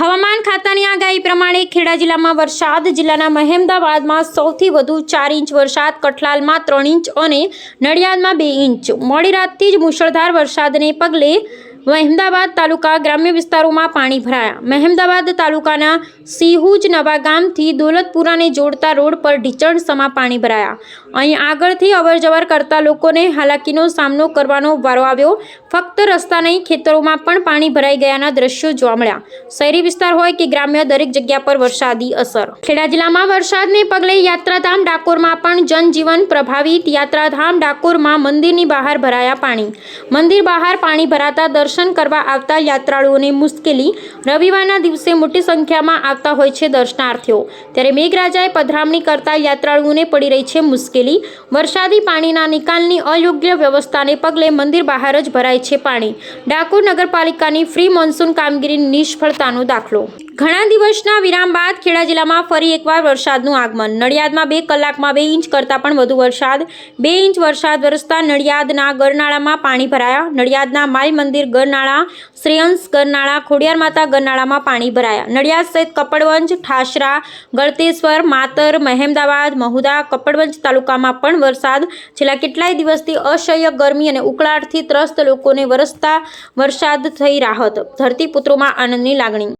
હવામાન ખાતાની આગાહી પ્રમાણે ખેડા જિલ્લામાં વરસાદ, જિલ્લાના મહેમદાબાદમાં સૌથી વધુ ચાર ઇંચ વરસાદ, કઠલાલમાં ત્રણ ઇંચ અને નડિયાદમાં બે ઇંચ. મોડી રાતથી જ મુશળધાર વરસાદને પગલે મહેમદાબાદ તાલુકા ગ્રામ્ય વિસ્તારોમાં પાણી ભરાયા. મહેમદાબાદ તાલુકાના સિહુજ નવા ગામથી દોલતપુરાને જોડતા રોડ પર ઢીચણ સમા પાણી ભરાયા. અહીં આગળથી અવરજવર કરતા લોકોને હાલાકીનો સામનો કરવાનો વારો આવ્યો. ફક્ત રસ્તા નહીં, ખેતરોમાં પણ પાણી ભરાઈ ગયાના દ્રશ્યો જોવા મળ્યા. શહેરી વિસ્તાર હોય કે ગ્રામ્ય, દરેક જગ્યા પર વરસાદી અસર. ખેડા જિલ્લામાં વરસાદને પગલે યાત્રાધામ ડાકોરમાં પણ જનજીવન પ્રભાવિત. યાત્રાધામ ડાકોરમાં મંદિરની બહાર ભરાયા પાણી. મંદિર બહાર પાણી ભરાતા દર્શન કરવા આવતા યાત્રાળુઓને મુશ્કેલી. રવિવારના દિવસે મોટી સંખ્યામાં આવતા હોય છે દર્શનાર્થીઓ. ત્યારે મેઘરાજાએ પધરામણી કરતા યાત્રાળુઓને પડી રહી છે મુશ્કેલી. વરસાદી પાણીના નિકાલની અયોગ્ય વ્યવસ્થાને પગલે મંદિર બહાર જ ભરાય છે પાણી. ડાકોર નગરપાલિકાની ફ્રી મોન્સૂન કામગીરીની નિષ્ફળતાનો દાખલો ઘણા દિવસના વિરામ બાદ ખેડા જિલ્લામાં ફરી એકવાર વરસાદનું આગમન. નડિયાદમાં બે કલાકમાં બે ઇંચ કરતાં પણ વધુ વરસાદ. બે ઇંચ વરસાદ વરસતા નડિયાદના ગરનાળામાં પાણી ભરાયા. નડિયાદના માઈ મંદિર ગરનાળા, શ્રેયંસ ગરનાળા, ખોડિયાર માતા ગરનાળામાં પાણી ભરાયા. નડિયાદ સહિત કપડવંજ, ઠાસરા, ગળતેશ્વર, માતર, મહેમદાવાદ, મહુદા, કપડવંજ તાલુકામાં પણ વરસાદ. છેલ્લા કેટલાય દિવસથી અસહ્ય ગરમી અને ઉકળાટથી ત્રસ્ત લોકોને વરસતા વરસાદ થઈ રાહત. ધરતીપુત્રોમાં આનંદની લાગણી.